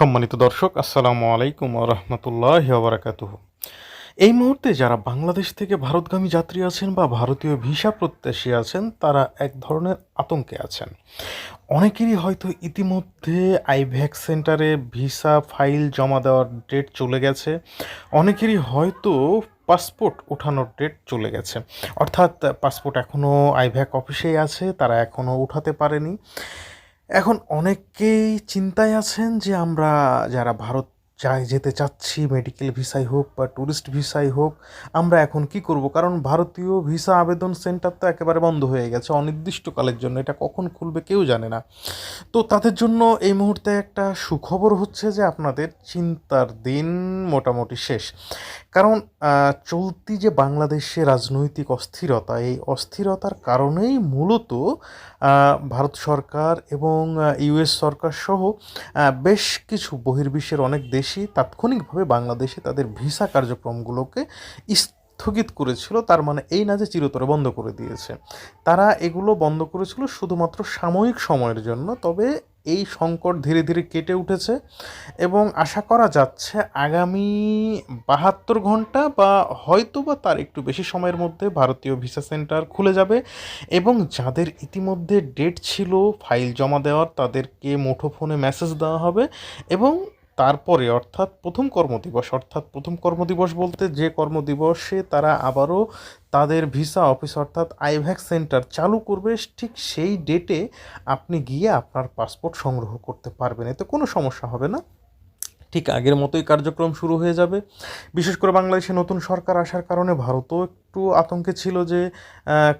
সম্মানিত দর্শক, আসসালামু আলাইকুম রহমতুল্লাহ বারাকাতুহ। এই মুহূর্তে যারা বাংলাদেশ থেকে ভারতগামী যাত্রী আছেন বা ভারতীয় ভিসা প্রত্যাশী আছেন, তারা এক ধরনের আতঙ্কে আছেন। অনেকেরই হয়তো ইতিমধ্যে আইভ্যাক সেন্টারে ভিসা ফাইল জমা দেওয়ার ডেট চলে গেছে, অনেকেরই হয়তো পাসপোর্ট ওঠানোর ডেট চলে গেছে। অর্থাৎ পাসপোর্ট এখনও আইভ্যাক অফিসেই আছে, তারা এখনও উঠাতে পারেনি। এখন অনেকেই চিন্তায় আছেন যে আমরা যারা ভারত যাই যেতে চাচ্ছি মেডিকেল ভিসাই হোক বা ট্যুরিস্ট ভিসাই হোক, আমরা এখন কি করব? কারণ ভারতীয় ভিসা আবেদন সেন্টার তো একেবারে বন্ধ হয়ে গেছে অনির্দিষ্টকালের জন্য, এটা কখন খুলবে কেউ জানে না। তো তাদের জন্য এই মুহূর্তে একটা সুখবর হচ্ছে যে আপনাদের চিন্তার দিন মোটামুটি শেষ। কারণ চলতি যে বাংলাদেশে রাজনৈতিক অস্থিরতা, এই অস্থিরতার কারণেই মূলত ভারত সরকার এবং ইউএস সরকার সহ বেশ কিছু বহির্বিশ্বের অনেক দেশই তাৎক্ষণিকভাবে বাংলাদেশে তাদের ভিসা কার্যক্রমগুলোকে স্থগিত করেছিল, তার মানে এই না যে চিরতরে বন্ধ করে দিয়েছে। তারা এগুলো বন্ধ করেছিল শুধুমাত্র সাময়িক সময়ের জন্য, তবে এই সংকট ধীরে ধীরে কেটে উঠেছে এবং আশা করা যাচ্ছে আগামী বাহাত্তর ঘণ্টা বা হয়তো বা তার একটু বেশি সময়ের মধ্যে ভারতীয় ভিসা সেন্টার খুলে যাবে এবং যাদের ইতিমধ্যে ডেট ছিল, ফাইল জমা দেওয়ার, তাদেরকে মুঠোফোনে মেসেজ দেওয়া হবে এবং তারপরে অর্থাৎ প্রথম কর্মদিবস, অর্থাৎ প্রথম কর্মদিবস বলতে যে কর্মদিবসে তারা আবারও তাদের ভিসা অফিস অর্থাৎ আইভ্যাক সেন্টার চালু করবে, ঠিক সেই ডেটে আপনি গিয়ে আপনার পাসপোর্ট সংগ্রহ করতে পারবেন। এতে কোনো সমস্যা হবে না। ঠিক আগের মতোই কার্যক্রম শুরু হয়ে যাবে। বিশেষ করে বাংলাদেশে নতুন সরকার আসার কারণে ভারতও একটু আতঙ্কে ছিল যে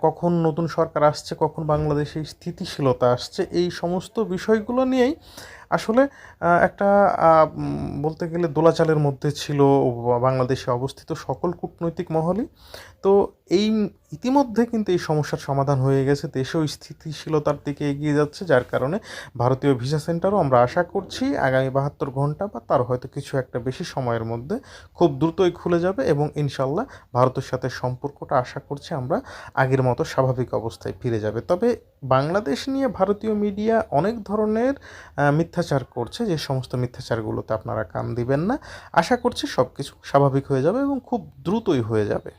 কখন নতুন সরকার আসছে, কখন বাংলাদেশে স্থিতিশীলতা আসছে, এই সমস্ত বিষয়গুলো নিয়েই আসলে একটা বলতে গেলে দোলাচালের মধ্যে ছিল বাংলাদেশে অবস্থিত সকল কূটনৈতিক মহলই। তো এই ইতিমধ্যে কিন্তু এই সমস্যার সমাধান হয়ে গেছে। দেশেও স্থিতিশীলতার দিকে এগিয়ে যাচ্ছে, যার কারণে ভারতীয় ভিসা সেন্টারও আমরা আশা করছি আগামী বাহাত্তর ঘণ্টা বা তার হয়তো কিছু একটা বেশি সময়ের মধ্যে খুব দ্রুতই খুলে যাবে এবং ইনশাল্লাহ ভারতের সাথে সম্পর্কটা আশা করছি আমরা আগের মতো স্বাভাবিক অবস্থায় ফিরে যাবে। তবে বাংলাদেশ নিয়ে ভারতীয় মিডিয়া অনেক ধরনের মিথ্যাচার করছে। যে সমস্ত মিথ্যাচারগুলোতে আপনারা কান দিবেন না। আশা করছি সব কিছু স্বাভাবিক হয়ে যাবে এবং খুব দ্রুতই হয়ে যাবে।